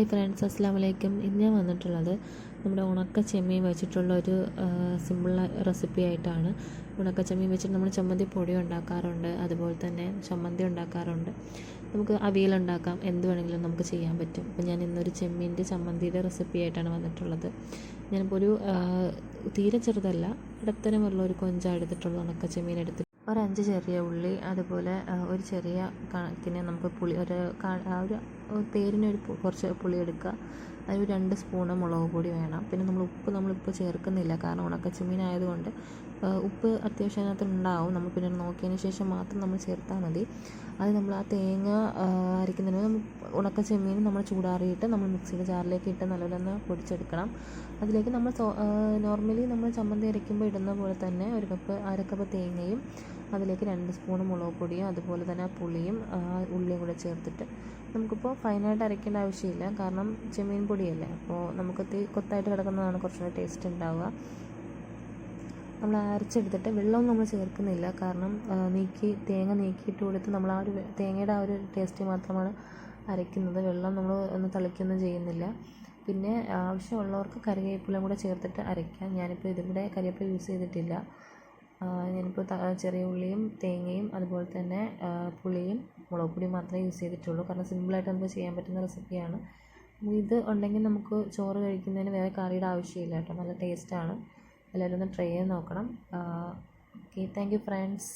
Hi friends അസ്സാം വലൈക്കും ഇന്ന് ഞാൻ വന്നിട്ടുള്ളത് നമ്മുടെ ഉണക്ക ചെമ്മീൻ വെച്ചിട്ടുള്ള ഒരു സിമ്പിൾ റെസിപ്പി ആയിട്ടാണ്. ഉണക്ക ചെമ്മീൻ വെച്ചിട്ട് നമ്മൾ ചമ്മന്തി പൊടി ഉണ്ടാക്കാറുണ്ട് അതുപോലെ തന്നെ ചമ്മന്തി ഉണ്ടാക്കാറുണ്ട്. നമുക്ക് അവിയൽ ഉണ്ടാക്കാം എന്ത് വേണമെങ്കിലും നമുക്ക് ചെയ്യാൻ പറ്റും. അപ്പോൾ ഞാൻ ഇന്നൊരു ചെമ്മീന്റെ ചമ്മന്തിയുടെ റെസിപ്പി ആയിട്ടാണ് വന്നിട്ടുള്ളത്. ഞാനിപ്പോൾ ഒരു തീരെ ചെറുതല്ല ഇടത്തരമുള്ള ഒരു കൊഞ്ച എടുത്തിട്ടുള്ള ഉണക്ക ചെമ്മീൻ എടുത്തിട്ട് ഒരു അഞ്ച് ചെറിയ ഉള്ളി അതുപോലെ ഒരു ചെറിയ കണക്കിന് നമുക്ക് പുളി ഒരു ഒരു ഒരു പേരിന് ഒരു കുറച്ച് പുളി എടുക്കുക. അതിൽ രണ്ട് സ്പൂൺ മുളക് പൊടി വേണം. പിന്നെ നമ്മൾ ഉപ്പ് നമ്മളിപ്പോൾ ചേർക്കുന്നില്ല. കാരണം ഉണക്കച്ചെമ്മീൻ ആയതുകൊണ്ട് ഉപ്പ് അത്യാവശ്യം അതിനകത്ത് ഉണ്ടാവും. നമ്മൾ പിന്നെ നോക്കിയതിന് ശേഷം മാത്രം നമ്മൾ ചേർത്താൽ മതി. അത് നമ്മൾ ആ തേങ്ങ അരയ്ക്കുന്നതിന് നമ്മൾ ഉണക്ക ചെമ്മീൻ നമ്മൾ ചൂടാറിയിട്ട് നമ്മൾ മിക്സിയുടെ ജാറിലേക്ക് ഇട്ട് നല്ലപോലെ പൊടിച്ചെടുക്കണം. അതിലേക്ക് നമ്മൾ നോർമലി നമ്മൾ ചമ്മന്തി അരയ്ക്കുമ്പോൾ ഇടുന്ന പോലെ തന്നെ ഒരു കപ്പ് അര കപ്പ് തേങ്ങയും അതിലേക്ക് രണ്ട് സ്പൂൺ മുളക് പൊടിയും അതുപോലെ തന്നെ പുളിയും ഉള്ളിയും കൂടെ ചേർത്തിട്ട് നമുക്കിപ്പോൾ ഫൈനായിട്ട് അരയ്ക്കേണ്ട ആവശ്യമില്ല. കാരണം ചെമ്മീൻ പൊടിയല്ലേ. അപ്പോൾ നമുക്ക് കൊത്തായിട്ട് കിടക്കുന്നതാണ് കുറച്ചുകൂടെ ടേസ്റ്റ് ഉണ്ടാവുക. നമ്മൾ അരച്ചെടുത്തിട്ട് വെള്ളം നമ്മൾ ചേർക്കുന്നില്ല. കാരണം നീക്കി തേങ്ങ നീക്കിയിട്ട് കൊടുത്ത് നമ്മൾ ആ ഒരു തേങ്ങയുടെ ആ ഒരു ടേസ്റ്റ് മാത്രമാണ് അരയ്ക്കുന്നത്. വെള്ളം നമ്മൾ ഒന്ന് തളിക്കൊന്നും ചെയ്യുന്നില്ല. പിന്നെ ആവശ്യമുള്ളവർക്ക് കറിവേപ്പില കൂടെ ചേർത്തിട്ട് അരയ്ക്കാം. ഞാനിപ്പോൾ ഇതിവിടെ കറിവേപ്പില യൂസ് ചെയ്തിട്ടില്ല. ഞാനിപ്പോൾ ചെറിയ ഉള്ളിയും തേങ്ങയും അതുപോലെ തന്നെ പുളിയും മുളക് പൊടിയും മാത്രമേ യൂസ് ചെയ്തിട്ടുള്ളൂ. കാരണം സിമ്പിളായിട്ട് നമുക്ക് ചെയ്യാൻ പറ്റുന്ന റെസിപ്പിയാണ് ഇത് ഉണ്ടെങ്കിൽ നമുക്ക് ചോറ് കഴിക്കുന്നതിന് വേറെ കറിയുടെ ആവശ്യമില്ല കേട്ടോ. നല്ല ടേസ്റ്റാണ് എല്ലാവരും ഒന്ന് ട്രൈ ചെയ്ത് നോക്കണം. Okay thank you friends